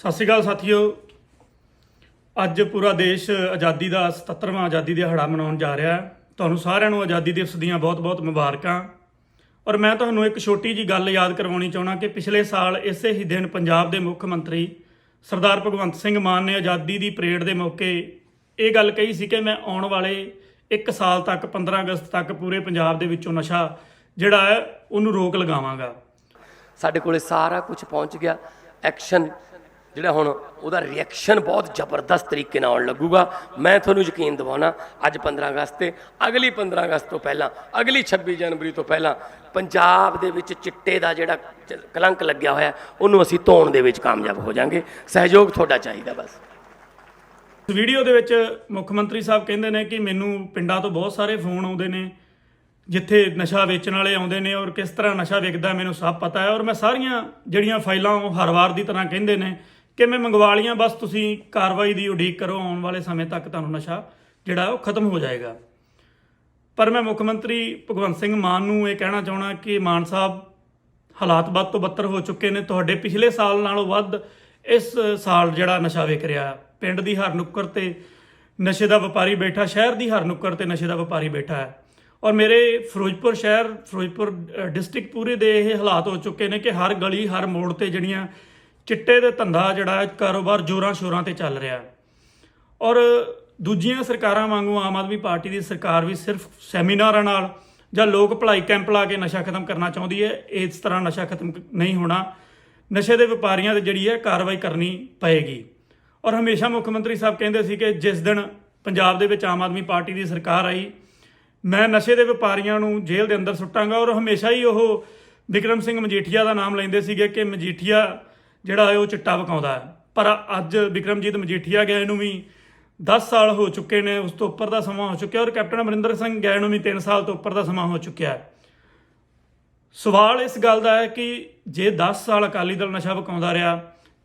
ਸਤਿ ਸ਼੍ਰੀ ਅਕਾਲ ਸਾਥੀਓ। ਅੱਜ ਪੂਰਾ ਦੇਸ਼ ਆਜ਼ਾਦੀ ਦਾ 77ਵਾਂ ਆਜ਼ਾਦੀ ਦਿਹਾੜਾ ਮਨਾਉਣ ਜਾ ਰਿਹਾ ਹੈ। ਤੁਹਾਨੂੰ ਸਾਰਿਆਂ ਨੂੰ ਆਜ਼ਾਦੀ ਦਿਵਸ ਦੀਆਂ ਬਹੁਤ-ਬਹੁਤ ਮੁਬਾਰਕਾਂ। ਔਰ ਮੈਂ ਤੁਹਾਨੂੰ ਇੱਕ ਛੋਟੀ ਜੀ ਗੱਲ ਯਾਦ ਕਰਵਾਉਣੀ ਚਾਹਣਾ ਕਿ ਪਿਛਲੇ ਸਾਲ ਇਸੇ ਹੀ ਦਿਨ ਪੰਜਾਬ ਦੇ ਮੁੱਖ ਮੰਤਰੀ ਸਰਦਾਰ ਭਗਵੰਤ ਸਿੰਘ ਮਾਨ ਨੇ ਆਜ਼ਾਦੀ ਦੀ ਪਰੇਡ ਦੇ ਮੌਕੇ ਇਹ ਗੱਲ ਕਹੀ ਸੀ ਕਿ ਮੈਂ ਆਉਣ ਵਾਲੇ 1 ਸਾਲ ਤੱਕ 15 ਅਗਸਤ ਤੱਕ ਪੂਰੇ ਪੰਜਾਬ ਦੇ ਵਿੱਚੋਂ ਨਸ਼ਾ ਜਿਹੜਾ ਹੈ, ਉਹਨੂੰ ਰੋਕ ਲਗਾਵਾਂਗਾ। ਸਾਡੇ ਕੋਲੇ ਸਾਰਾ ਕੁਝ ਪਹੁੰਚ ਗਿਆ। ਐਕਸ਼ਨ ਜਿਹੜਾ ਹੁਣ ਉਹਦਾ ਰਿਐਕਸ਼ਨ ਬਹੁਤ ਜ਼ਬਰਦਸਤ ਤਰੀਕੇ ਨਾਲ ਆਉਣ ਲੱਗੂਗਾ। ਮੈਂ ਤੁਹਾਨੂੰ ਯਕੀਨ ਦਿਵਾਉਣਾ, ਅੱਜ 15 ਅਗਸਤ ਤੇ, ਅਗਲੀ 15 ਅਗਸਤ ਤੋਂ ਪਹਿਲਾਂ, ਅਗਲੀ 26 ਜਨਵਰੀ ਤੋਂ ਪਹਿਲਾਂ ਪੰਜਾਬ ਦੇ ਵਿੱਚ ਚਿੱਟੇ ਦਾ ਜਿਹੜਾ ਕਲੰਕ ਲੱਗਿਆ ਹੋਇਆ, ਉਹਨੂੰ ਅਸੀਂ ਧੋਣ ਦੇ ਵਿੱਚ ਕਾਮਯਾਬ ਹੋ ਜਾਾਂਗੇ। ਸਹਿਯੋਗ ਤੁਹਾਡਾ ਚਾਹੀਦਾ ਬਸ। ਇਸ ਵੀਡੀਓ ਦੇ ਵਿੱਚ ਮੁੱਖ ਮੰਤਰੀ ਸਾਹਿਬ ਕਹਿੰਦੇ ਨੇ ਕਿ ਮੈਨੂੰ ਪਿੰਡਾਂ ਤੋਂ ਬਹੁਤ ਸਾਰੇ ਫੋਨ ਆਉਂਦੇ ਨੇ, ਜਿੱਥੇ ਨਸ਼ਾ ਵੇਚਣ ਵਾਲੇ ਆਉਂਦੇ ਨੇ ਔਰ ਕਿਸ ਤਰ੍ਹਾਂ ਨਸ਼ਾ ਵਿਕਦਾ ਮੈਨੂੰ ਸਭ ਪਤਾ ਹੈ ਔਰ ਮੈਂ ਸਾਰੀਆਂ ਜਿਹੜੀਆਂ ਫਾਈਲਾਂ ਉਹ ਹਰ ਵਾਰ ਦੀ ਤਰ੍ਹਾਂ ਕਹਿੰਦੇ ਨੇ ਕਿ ਮੈਂ ਮੰਗਵਾ ਲੀਆਂ ਬਸ ਤੁਸੀਂ ਕਾਰਵਾਈ ਦੀ ਉਡੀਕ ਕਰੋ, ਆਉਣ ਵਾਲੇ ਸਮੇਂ ਤੱਕ ਤੁਹਾਨੂੰ ਨਸ਼ਾ ਜਿਹੜਾ ਉਹ ਖਤਮ ਹੋ ਜਾਏਗਾ। ਪਰ ਮੈਂ ਮੁੱਖ ਮੰਤਰੀ ਭਗਵੰਤ ਸਿੰਘ ਮਾਨ ਨੂੰ ਇਹ ਕਹਿਣਾ ਚਾਹਣਾ ਕਿ ਮਾਨ ਸਾਹਿਬ ਹਾਲਾਤ ਵੱਧ ਤੋਂ ਬੱਤਰ ਹੋ ਚੁੱਕੇ ਨੇ। ਤੁਹਾਡੇ ਪਿਛਲੇ ਸਾਲ ਨਾਲੋਂ ਵੱਧ ਇਸ ਸਾਲ ਜਿਹੜਾ ਨਸ਼ਾ ਵਿਕ ਰਿਹਾ, ਪਿੰਡ ਦੀ ਹਰ ਨੁੱਕਰ ਤੇ ਨਸ਼ੇ ਦਾ ਵਪਾਰੀ ਬੈਠਾ, ਸ਼ਹਿਰ ਦੀ ਹਰ ਨੁੱਕਰ ਤੇ ਨਸ਼ੇ ਦਾ ਵਪਾਰੀ ਬੈਠਾ ਹੈ। ਔਰ ਮੇਰੇ ਫਿਰੋਜ਼ਪੁਰ ਸ਼ਹਿਰ, ਫਿਰੋਜ਼ਪੁਰ ਡਿਸਟ੍ਰਿਕਟ ਪੂਰੇ ਦੇ ਇਹ ਹਾਲਾਤ ਹੋ ਚੁੱਕੇ ਨੇ ਕਿ ਹਰ ਗਲੀ, ਹਰ ਮੋੜ ਤੇ ਜਿਹੜੀਆਂ ਚਿੱਟੇ ਦੇ ਧੰਦਾ ਜਿਹੜਾ ਕਾਰੋਬਾਰ ਜੋਰਾਂ ਸ਼ੋਰਾਂ ਤੇ ਚੱਲ ਰਿਹਾ ਔਰ ਦੂਜੀਆਂ ਸਰਕਾਰਾਂ ਵਾਂਗੂ ਆਮ ਆਦਮੀ ਪਾਰਟੀ ਦੀ ਸਰਕਾਰ ਵੀ ਸਿਰਫ ਸੈਮੀਨਾਰਾਂ ਨਾਲ ਜਾਂ ਲੋਕ ਭਲਾਈ ਕੈਂਪ ਲਾ ਕੇ ਨਸ਼ਾ ਖਤਮ ਕਰਨਾ ਚਾਹੁੰਦੀ ਹੈ, ਇਸ ਤਰ੍ਹਾਂ ਨਸ਼ਾ ਖਤਮ ਨਹੀਂ ਹੋਣਾ। ਨਸ਼ੇ ਦੇ ਵਪਾਰੀਆਂ ਤੇ ਜਿਹੜੀ ਹੈ, ਕਾਰਵਾਈ ਕਰਨੀ ਪਏਗੀ। ਔਰ ਹਮੇਸ਼ਾ ਮੁੱਖ ਮੰਤਰੀ ਸਾਹਿਬ ਕਹਿੰਦੇ ਸੀ ਕਿ ਜਿਸ ਦਿਨ ਪੰਜਾਬ ਦੇ ਵਿੱਚ ਆਮ ਆਦਮੀ ਪਾਰਟੀ ਦੀ ਸਰਕਾਰ ਆਈ, ਮੈਂ ਨਸ਼ੇ ਦੇ ਵਪਾਰੀਆਂ ਨੂੰ ਜੇਲ੍ਹ ਦੇ ਅੰਦਰ ਸੁੱਟਾਂਗਾ। ਔਰ ਹਮੇਸ਼ਾ ਹੀ ਉਹ ਵਿਕਰਮ ਸਿੰਘ ਮਜੀਠੀਆ ਦਾ ਨਾਮ ਲੈਂਦੇ ਸੀਗੇ ਕਿ ਮਜੀਠੀਆ ਜਿਹੜਾ ਹੈ ਉਹ ਚਿੱਟਾ ਵਕਾਉਂਦਾ ਹੈ। ਪਰ ਅੱਜ ਵਿਕਰਮਜੀਤ ਮਜੀਠੀਆ ਗਏ ਨੂੰ ਵੀ 10 ਸਾਲ ਹੋ ਚੁੱਕੇ ਨੇ, ਉਸ ਤੋਂ ਉੱਪਰ ਦਾ ਸਮਾਂ ਹੋ ਚੁੱਕਿਆ ਔਰ ਕੈਪਟਨ ਅਮਰਿੰਦਰ ਸਿੰਘ ਗਏ ਨੂੰ ਵੀ 3 ਸਾਲ ਤੋਂ ਉੱਪਰ ਦਾ ਸਮਾਂ ਹੋ ਚੁੱਕਿਆ ਹੈ। ਸਵਾਲ ਇਸ ਗੱਲ ਦਾ ਹੈ ਕਿ ਜੇ 10 ਸਾਲ ਅਕਾਲੀ ਦਲ ਨਸ਼ਾ ਵਕਾਉਂਦਾ ਰਿਹਾ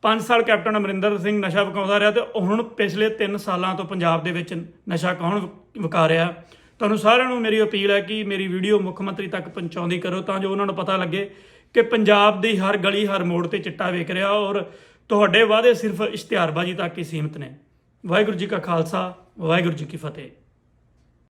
5 ਸਾਲ ਕੈਪਟਨ ਅਮਰਿੰਦਰ ਸਿੰਘ ਨਸ਼ਾ ਵਕਾਉਂਦਾ ਰਿਹਾ ਤੇ ਹੁਣ ਪਿਛਲੇ 3 ਸਾਲਾਂ ਤੋਂ ਪੰਜਾਬ ਦੇ ਵਿੱਚ ਨਸ਼ਾ ਕੌਣ ਵਕਾ ਰਿਹਾ, ਤੁਹਾਨੂੰ ਸਾਰਿਆਂ ਨੂੰ ਮੇਰੀ ਅਪੀਲ ਹੈ ਕਿ ਮੇਰੀ ਵੀਡੀਓ ਮੁੱਖ ਮੰਤਰੀ ਤੱਕ ਪਹੁੰਚਾਉਂਦੀ ਕਰੋ ਤਾਂ ਜੋ ਉਹਨਾਂ ਨੂੰ ਪਤਾ ਲੱਗੇ ਕਿ ਪੰਜਾਬ ਦੀ ਹਰ ਗਲੀ, ਹਰ ਮੋੜ ਤੇ ਚਿੱਟਾ ਵੇਖ ਰਿਹਾ ਔਰ ਤੁਹਾਡੇ ਵਾਅਦੇ ਸਿਰਫ ਇਸ਼ਤਿਹਾਰਬਾਜ਼ੀ ਤੱਕ ਹੀ ਸੀਮਿਤ ਨੇ। ਵਾਹਿਗੁਰੂ ਜੀ ਕਾ ਖਾਲਸਾ, ਵਾਹਿਗੁਰੂ ਜੀ ਕੀ ਫਤਿਹ।